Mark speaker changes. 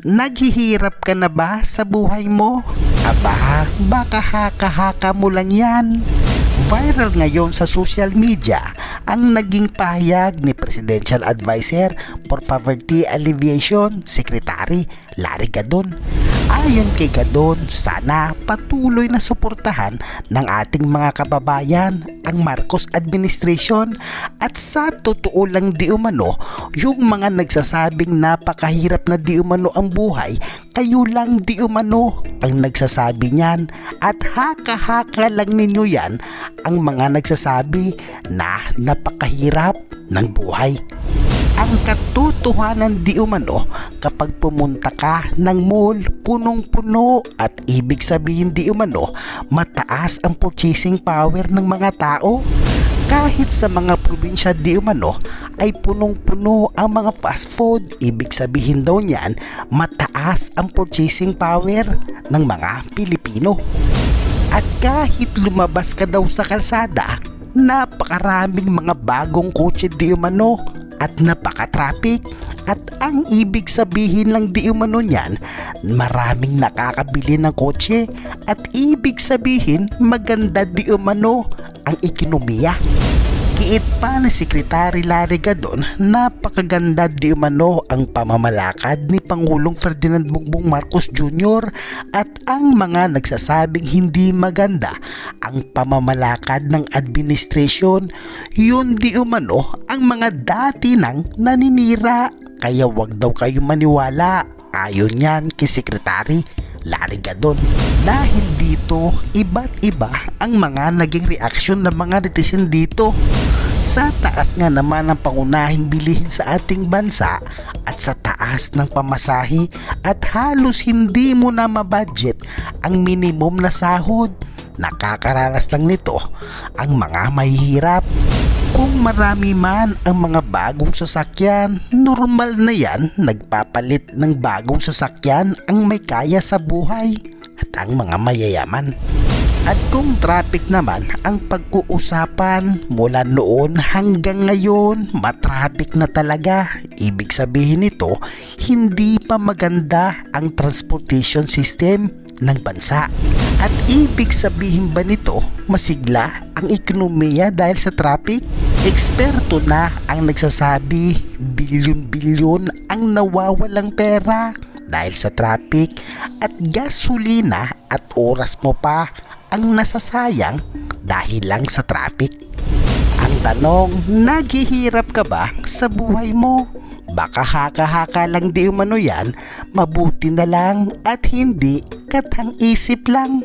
Speaker 1: Naghihirap ka na ba sa buhay mo? Aba, baka haka-haka mo lang yan. Viral ngayon sa social media ang naging pahayag ni Presidential Advisor for Poverty Alleviation, Secretary Larry Gadon. Ayon kay Gadon, sana patuloy na suportahan ng ating mga kababayan ang Marcos administration at sa totoo lang di umano, yung mga nagsasabing napakahirap na di umano ang buhay, kayo lang di umano ang nagsasabi niyan at haka-haka lang ninyo yan ang mga nagsasabi na napakahirap ng buhay. Ang katotohanan di umano kapag pumunta ka ng mall punong-puno at ibig sabihin di umano mataas ang purchasing power ng mga tao. Kahit sa mga probinsya di umano ay punong-puno ang mga fast food, ibig sabihin daw niyan mataas ang purchasing power ng mga Pilipino. At kahit lumabas ka daw sa kalsada, napakaraming mga bagong kotse di umano at napaka-traffic at ang ibig sabihin lang di umano niyan maraming nakakabili ng kotse at ibig sabihin maganda di umano ang ekonomiya. Kiit pa ni Sekretary Larry Gadon, napakaganda di umano ang pamamalakad ni Pangulong Ferdinand Bongbong Marcos Jr. at ang mga nagsasabing hindi maganda ang pamamalakad ng administrasyon, yun di umano ang mga dati nang naninira. Kaya wag daw kayo maniwala. Ayon yan kay Sekretary Larry Gadon. Dahil dito, iba't iba ang mga naging reaksyon ng mga netizen dito. Sa taas nga naman ang pangunahing bilihin sa ating bansa at sa taas ng pamasahe at halos hindi mo na mabudget ang minimum na sahod. Nakakaranas lang nito ang mga mahihirap. Kung marami man ang mga bagong sasakyan, normal na yan nagpapalit ng bagong sasakyan ang may kaya sa buhay at ang mga mayayaman. At kung traffic naman ang pag-uusapan mula noon hanggang ngayon, matraffic na talaga. Ibig sabihin nito, hindi pa maganda ang transportation system ng bansa. At ibig sabihin ba nito, masigla ang ekonomiya dahil sa traffic? Eksperto na ang nagsasabi, bilyon-bilyon ang nawawalang pera dahil sa traffic at gasolina at oras mo pa ang nasasayang dahil lang sa traffic. Ang tanong, naghihirap ka ba sa buhay mo? Baka haka-haka lang di umano yan, mabuti na lang at hindi katang isip lang.